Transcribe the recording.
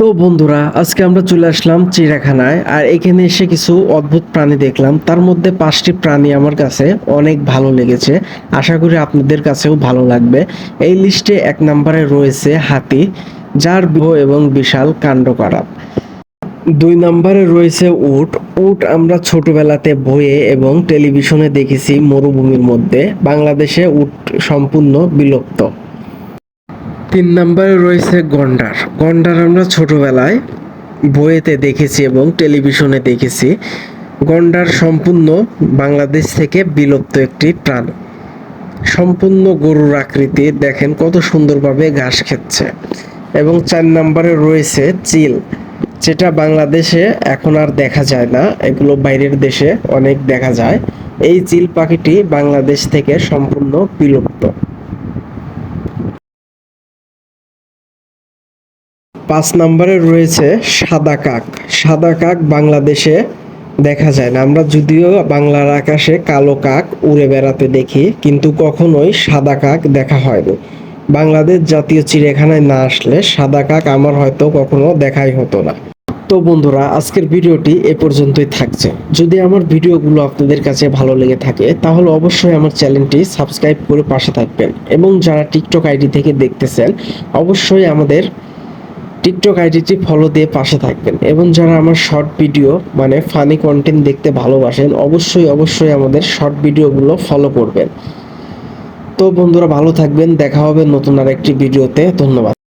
তো বন্ধুরা, আজকে আমরা চলে আসলাম চিড়িয়াখানায়, আর এখানে এসে কিছু অদ্ভুত প্রাণী দেখলাম। তার মধ্যে পাঁচটি প্রাণী আমার কাছে অনেক ভালো লেগেছে। আশা করি আপনাদের কাছেও ভালো লাগবে। এই লিস্টে এক নম্বরে রয়েছে হাতি, যার বিহ এবং বিশাল কাণ্ড করা দুই নম্বরে রয়েছে উট। উট আমরা ছোটবেলাতে বইয়ে এবং টেলিভিশনে দেখেছি মরুভূমির মধ্যে। বাংলাদেশে উট সম্পূর্ণ বিলুপ্ত। তিন নম্বরে রয়েছে গন্ডার। গন্ডার আমরা ছোটবেলায় বইয়েতে দেখেছি এবং টেলিভিশনে দেখেছি। গন্ডার সম্পূর্ণ বাংলাদেশ থেকে বিলুপ্ত একটি প্রাণী। সম্পূর্ণ গরুর আকৃতি দেখেন কত সুন্দরভাবে ঘাস খাচ্ছে। এবং চার নম্বরে রয়েছে চিল, যেটা বাংলাদেশে এখন আর দেখা যায় না। এগুলো বাইরের দেশে অনেক দেখা যায়। এই চিল পাখিটি বাংলাদেশ থেকে সম্পূর্ণ বিলুপ্ত। পাঁচ নম্বরে রয়েছে সাদা কাক। সাদা কাক বাংলাদেশে দেখা যায় না। আমরা যদিও বাংলার আকাশে কালো কাক উড়ে বেড়াতে দেখি, কিন্তু কখনোই সাদা কাক দেখা হয়নি। বাংলাদেশ জাতীয় চিড়িয়াখানায় না আসলে সাদা কাক আমার হয়তো কখনো দেখাই হতো না। তো বন্ধুরা, আজকের ভিডিওটি এ পর্যন্তই থাকছে। যদি আমার ভিডিওগুলো আপনাদের কাছে ভালো লেগে থাকে, তাহলে অবশ্যই আমার চ্যানেলটি সাবস্ক্রাইব করে পাশে থাকবেন। এবং যারা টিকটক আইডি থেকে দেখতেছেন, অবশ্যই আমাদের টিকটক আইডিটি ফলো দিয়ে পাশে থাকবেন। এবং যারা আমার শর্ট ভিডিও মানে ফানি কন্টেন্ট দেখতে ভালোবাসেন, অবশ্যই অবশ্যই আমাদের শর্ট ভিডিওগুলো ফলো করবেন। তো বন্ধুরা, ভালো থাকবেন, দেখা হবে নতুন আর একটি ভিডিওতে ধন্যবাদ।